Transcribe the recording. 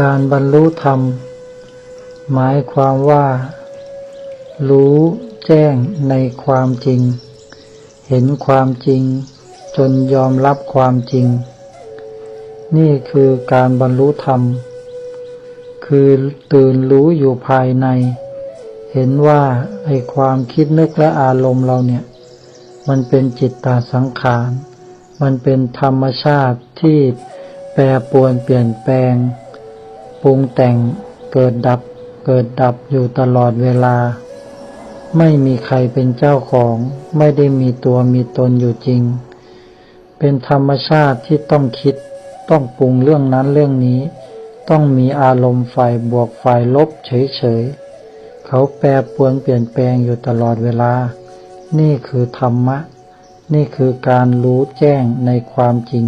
การบรรลุธรรม หมายความว่า รู้แจ้งในความจริง เห็นความจริง จนยอมรับความจริง นี่คือการบรรลุธรรม คือตื่นรู้อยู่ภายใน เห็นว่าไอความคิดนึกและอารมณ์เราเนี่ย มันเป็นจิตตาสังขาร มันเป็นธรรมชาติที่แปรปรวนเปลี่ยนแปลง ปรุงแต่งเกิดดับ เกิดดับอยู่ตลอดเวลา ไม่มีใครเป็นเจ้าของ ไม่ได้มีตัวมีตนอยู่จริง เป็นธรรมชาติที่ต้องคิด ต้องปรุงเรื่องนั้นเรื่องนี้ ต้องมีอารมณ์ฝ่ายบวกฝ่ายลบเฉยๆ เขาแปรปรวนเปลี่ยนแปลงอยู่ตลอดเวลา นี่คือธรรมะ นี่คือการรู้แจ้งในความจริง